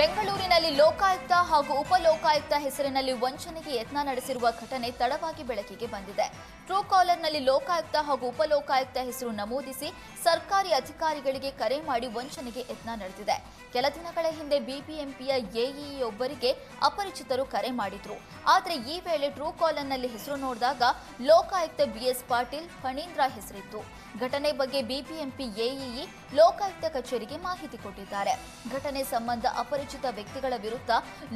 ಬೆಂಗಳೂರಿನಲ್ಲಿ ಲೋಕಾಯುಕ್ತ ಹಾಗೂ ಉಪಲೋಕಾಯುಕ್ತ ಹೆಸರಿನಲ್ಲಿ ವಂಚನೆಗೆ ಯತ್ನ ನಡೆಸಿರುವ ಘಟನೆ ತಡವಾಗಿ ಬೆಳಕಿಗೆ ಬಂದಿದೆ. ಟ್ರೂ ಕಾಲರ್ನಲ್ಲಿ ಲೋಕಾಯುಕ್ತ ಹಾಗೂ ಉಪಲೋಕಾಯುಕ್ತ ಹೆಸರು ನಮೂದಿಸಿ ಸರ್ಕಾರಿ ಅಧಿಕಾರಿಗಳಿಗೆ ಕರೆ ಮಾಡಿ ವಂಚನೆಗೆ ಯತ್ನ ನಡೆದಿದೆ. ಕೆಲ ದಿನಗಳ ಹಿಂದೆ ಬಿಬಿಎಂಪಿಯ ಎಇಇ ಒಬ್ಬರಿಗೆ ಅಪರಿಚಿತರು ಕರೆ ಮಾಡಿದ್ರು. ಆದರೆ ಈ ವೇಳೆ ಟ್ರೂ ಕಾಲರ್ನಲ್ಲಿ ಹೆಸರು ನೋಡಿದಾಗ ಲೋಕಾಯುಕ್ತ ಬಿಎಸ್ ಪಾಟೀಲ್ ಫಣೀಂದ್ರ ಹೆಸರಿತ್ತು. ಘಟನೆ ಬಗ್ಗೆ ಬಿಬಿಎಂಪಿ ಎಇಇ ಲೋಕಾಯುಕ್ತ ಕಚೇರಿಗೆ ಮಾಹಿತಿ ಕೊಟ್ಟಿದ್ದಾರೆ. ಘಟನೆ ಸಂಬಂಧ ಅಪರಿಚಿತ ವ್ಯಕ್ತಿಗಳ ವಿರುದ್ಧ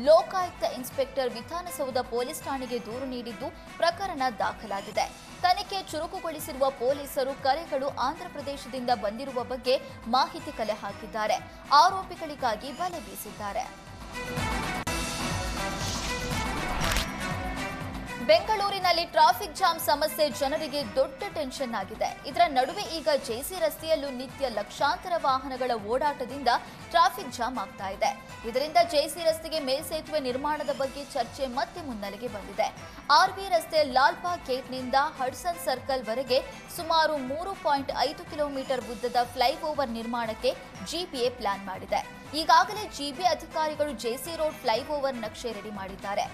ಲೋಕಾಯುಕ್ತ ಇನ್ಸ್ಪೆಕ್ಟರ್ ವಿಧಾನಸೌಧ ಪೊಲೀಸ್ ಠಾಣೆಗೆ ದೂರು ನೀಡಿದ್ದು ಪ್ರಕರಣ ದಾಖಲಾಗಿದೆ. ತನಿಖೆ ಚುರುಕುಗೊಳಿಸಿರುವ ಪೊಲೀಸರು ಕರೆಗಳು ಆಂಧ್ರಪ್ರದೇಶದಿಂದ ಬಂದಿರುವ ಬಗ್ಗೆ ಮಾಹಿತಿ ಕಲೆ ಹಾಕಿದ್ದಾರೆ. ಆರೋಪಿಗಳಿಗಾಗಿ ಬಲೆ ಬೀಸಿದ್ದಾರೆ. ಬೆಂಗಳೂರಿನಲ್ಲಿ ಟ್ರಾಫಿಕ್ ಜಾಮ್ ಸಮಸ್ಯೆ ಜನರಿಗೆ ದೊಡ್ಡ ಟೆನ್ಷನ್ ಆಗಿದೆ. ಇದರ ನಡುವೆ ಈಗ ಜೆಸಿ ರಸ್ತೆಯಲ್ಲೂ ನಿತ್ಯ ಲಕ್ಷಾಂತರ ವಾಹನಗಳ ಓಡಾಟದಿಂದ ಟ್ರಾಫಿಕ್ ಜಾಮ್ ಆಗ್ತಾ ಇದೆ. ಇದರಿಂದ ಜೆಸಿ ರಸ್ತೆಗೆ ಮೇಲ್ಸೇತುವೆ ನಿರ್ಮಾಣದ ಬಗ್ಗೆ ಚರ್ಚೆ ಮತ್ತೆ ಮುನ್ನೆಲೆಗೆ ಬಂದಿದೆ. ಆರ್ಬಿ ರಸ್ತೆ ಲಾಲ್ಬಾಗ್ ಗೇಟ್ನಿಂದ ಹಡ್ಸನ್ ಸರ್ಕಲ್ ವರೆಗೆ ಸುಮಾರು ಮೂರು ಪಾಯಿಂಟ್ ಐದು ಕಿಲೋಮೀಟರ್ ಉದ್ದದ ಫ್ಲೈಓವರ್ ನಿರ್ಮಾಣಕ್ಕೆ ಜಿಬಿಎ ಪ್ಲಾನ್ ಮಾಡಿದೆ. ಈಗಾಗಲೇ ಜಿಬಿ ಅಧಿಕಾರಿಗಳು ಜೆಸಿ ರೋಡ್ ಫ್ಲೈಓವರ್ ನಕ್ಷೆ ರೆಡಿ ಮಾಡಿದ್ದಾರೆ.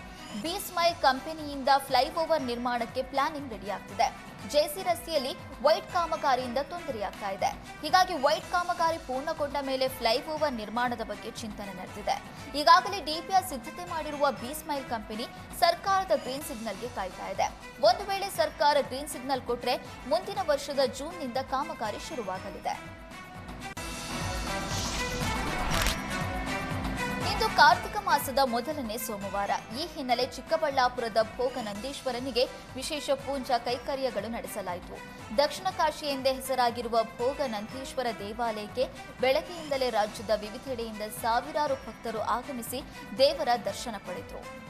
ಬಿ ಸ್ಮೈಲ್ ಕಂಪನಿಯಿಂದ ಫ್ಲೈಓವರ್ ನಿರ್ಮಾಣಕ್ಕೆ ಪ್ಲಾನಿಂಗ್ ರೆಡಿಯಾಗ್ತಿದೆ ಜೆಸಿ ರಸ್ತೆಯಲ್ಲಿ ವೈಟ್ ಕಾಮಗಾರಿಯಿಂದ ತೊಂದರೆಯಾಗ್ತಾ ಇದೆ. ಹೀಗಾಗಿ ವೈಟ್ ಕಾಮಗಾರಿ ಪೂರ್ಣಗೊಂಡ ಮೇಲೆ ಫ್ಲೈಓವರ್ ನಿರ್ಮಾಣದ ಬಗ್ಗೆ ಚಿಂತನೆ ನಡೆದಿದೆ. ಈಗಾಗಲೇ ಡಿಪಿಆರ್ ಸಿದ್ಧತೆ ಮಾಡಿರುವ ಬಿಸ್ಮೈಲ್ ಕಂಪನಿ ಸರ್ಕಾರದ ಗ್ರೀನ್ ಸಿಗ್ನಲ್ಗೆ ಕಾಯ್ತಾ ಇದೆ. ಒಂದು ವೇಳೆ ಸರ್ಕಾರ ಗ್ರೀನ್ ಸಿಗ್ನಲ್ ಕೊಟ್ಟರೆ ಮುಂದಿನ ವರ್ಷದ ಜೂನ್ನಿಂದ ಕಾಮಗಾರಿ ಶುರುವಾಗಲಿದೆ. ಮಾಸದ ಮೊದಲನೇ ಸೋಮವಾರ. ಈ ಹಿನ್ನೆಲೆ ಚಿಕ್ಕಬಳ್ಳಾಪುರದ ಭೋಗ ನಂದೀಶ್ವರನಿಗೆ ವಿಶೇಷ ಪೂಜಾ ಕೈಕರ್ಯಗಳು ನಡೆಸಲಾಯಿತು. ದಕ್ಷಿಣ ಕಾಶಿ ಎಂದೇ ಹೆಸರಾಗಿರುವ ಭೋಗ ನಂದೀಶ್ವರ ದೇವಾಲಯಕ್ಕೆ ಬೆಳಗ್ಗೆಯಿಂದಲೇ ರಾಜ್ಯದ ವಿವಿಧೆಡೆಯಿಂದ ಸಾವಿರಾರು ಭಕ್ತರು ಆಗಮಿಸಿ ದೇವರ ದರ್ಶನ ಪಡೆದರು.